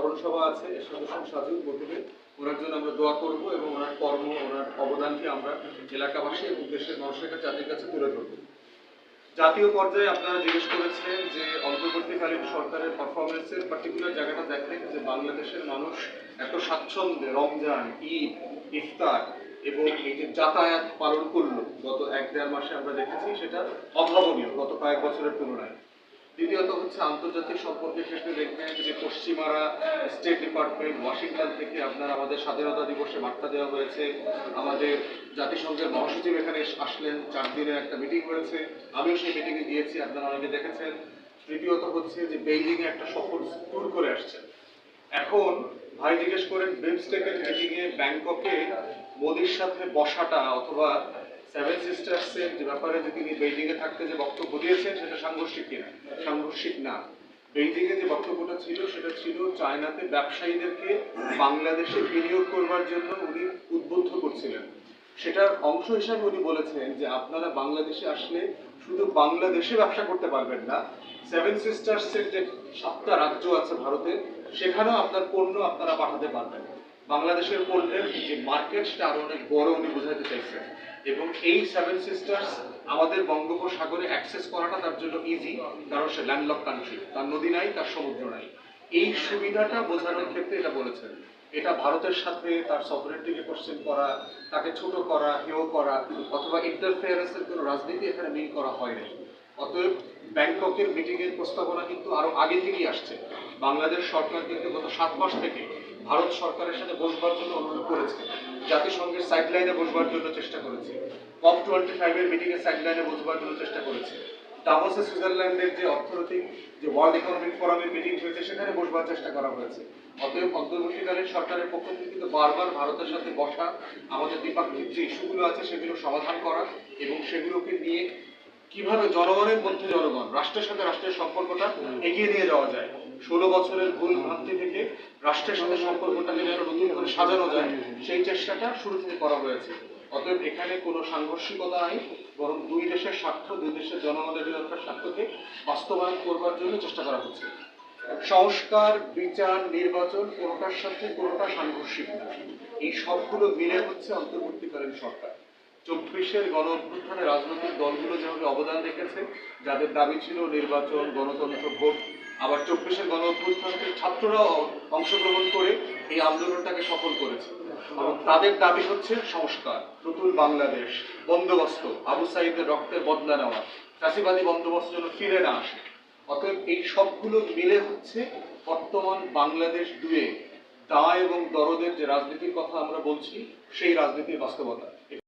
স্মরণ সভা আছে এরশাদ হোসেন সাজু বলবে ওনার জন্য আমরা দোয়া করব এবং ওনার কর্ম, ওনার অবদানকে আমরা এলাকাবাসী এবং দেশের মানুষের কাছে, জাতির কাছে তুলে ধরব। জাতীয় পর্যায়ে আপনারা জিজ্ঞেস করেছেন যে অন্তর্বর্তীকালীন সরকারের পারফরমেন্সের পার্টিকুলার জায়গাটা দেখেন যে বাংলাদেশের মানুষ এত স্বাচ্ছন্দ্যে রমজান, ঈদ, ইফতার এবং এই যে যাতায়াত পালন করল, গত এক দেড় মাসে আমরা দেখেছি সেটা অভাবনীয় গত কয়েক বছরের তুলনায়। দ্বিতীয়ত হচ্ছে আন্তর্জাতিক সম্পর্কের ক্ষেত্রে দেখবেন যে পশ্চিমারা স্টেট ডিপার্টমেন্ট ওয়াশিংটন থেকে আপনার আমাদের স্বাধীনতা দিবসে বার্তা দেওয়া হয়েছে। আমাদের জাতিসংঘের মহাসচিব এখানে আসলেন, চার দিনের একটা মিটিং হয়েছে। আমিও সেই মিটিংয়ে গিয়েছি, আপনারা অনেকে দেখেছেন। তৃতীয়ত হচ্ছে যে বেইজিং এ একটা সফর ট্যুর করে আসছেন। এখন ভাই জিজ্ঞেস করেন বিমস্টেকের মিটিংয়ে ব্যাংককে মোদির সাথে বসাটা অথবা সেভেন সিস্টার্সের ব্যাপারে যে তিনি বেইজিং এ থাকতে যে বক্তব্য দিয়েছেন, সেটা সাংঘর্ষিক কিনা? সাংঘর্ষিক না। বেইজিং এ যে বক্তব্যটা ছিল, সেটা ছিল চায়নাতে ব্যবসায়ীদেরকে বাংলাদেশে বিনিয়োগ করবার জন্য উনি উদ্বুদ্ধ করছিলেন। সেটার অংশ হিসাবে উনি বলেছেন যে আপনারা বাংলাদেশে আসলে শুধু বাংলাদেশে ব্যবসা করতে পারবেন না সেভেন সিস্টার্সের যে সাতটা রাজ্য আছে ভারতে, সেখানেও আপনার পণ্য আপনারা পাঠাতে পারবেন। বাংলাদেশের পণ্যের যে মার্কেট সেটা আরও অনেক বড় উনি বোঝাতে চাইছেন। এবং এই সেভেন সিস্টার্স আমাদের বঙ্গোপসাগরে অ্যাক্সেস করাটা তার জন্য ইজি কারণ সে ল্যান্ডলক কান্ট্রি তার নদী নাই, তার সমুদ্র নাই। এই সুবিধাটা বোঝানোর ক্ষেত্রে এটা বলেছেন। এটা ভারতের সাথে তার সফরেন্টিকে কোশ্চেন করা, তাকে ছোট করা, হেয় করা, অথবা ইন্টারফেয়ারেন্সের কোনো রাজনীতি এখানে মিল করা হয় হয়নি অতএব ব্যাংককের মিটিং এর প্রস্তাবনা কিন্তু আরও আগে থেকেই আসছে। বাংলাদেশ সরকার কিন্তু গত সাত মাস থেকে ভারত সরকারের সাথে বসবার জন্য অনুরোধ করেছে। জাতিসংঘের সাইডলাইনে বসবার জন্য চেষ্টা করেছে। কপ টোয়েন্টি ফাইভের মিটিং এর সাইডলাইনে বসবার জন্য চেষ্টা করেছে। দাভোসে সুইজারল্যান্ডের যে অর্থনৈতিক যে ওয়ার্ল্ড ইকোনমিক ফোরামের মিটিং হয়েছে, সেখানে বসবার চেষ্টা করা হয়েছে। অতএব অন্তর্বর্তীকালীন সরকারের পক্ষ থেকে কিন্তু বারবার ভারতের সাথে বসা, আমাদের দ্বিপাক্ষিক যে ইস্যুগুলো আছে, সেগুলো সমাধান করা এবং সেগুলোকে নিয়ে কীভাবে জনগণের মধ্যে জনগণ, রাষ্ট্রের সাথে রাষ্ট্রের সম্পর্কটা এগিয়ে নিয়ে যাওয়া যায়? ষোলো বছরের ভুল ভ্রান্তি থেকে রাষ্ট্রের সাথে সম্পর্কটাকে যেন নতুন করে সাজানো যায়, সেই চেষ্টাটা শুরু থেকে করা হয়েছে। অতএব এখানে কোনো সাংঘর্ষিকতা নাই, বরং দুই দেশের স্বার্থ, দুই দেশের জনগণের নিরাপত্তার স্বার্থকে বাস্তবায়ন করবার জন্য চেষ্টা করা হচ্ছে। সংস্কার, বিচার, নির্বাচন কোনোটার সাথে কোনোটা সাংঘর্ষিক না? এই সবগুলো মিলে হচ্ছে অন্তর্বর্তীকালীন সরকার। চব্বিশের গণ অভ্যুত্থানে রাজনৈতিক দলগুলো যেভাবে অবদান রেখেছে, যাদের দাবি ছিল নির্বাচন, গণতন্ত্র, ভোট, আবার চব্বিশের গণ অভ্যুত্থানকে ছাত্ররাও অংশগ্রহণ করে এই আন্দোলনটাকে সফল করেছে। এবং তাদের দাবি হচ্ছে সংস্কার, নতুন বাংলাদেশ, বন্দোবস্ত, আবু সাইদের রক্তের বদলা নেওয়া, চাষিবাদী বন্দোবস্ত যেন ফিরে না আসে। অতএব এই সবগুলো মিলে হচ্ছে বর্তমান বাংলাদেশ দুয়ে দায় এবং দরদের যে রাজনীতির কথা আমরা বলছি, সেই রাজনীতির বাস্তবতা।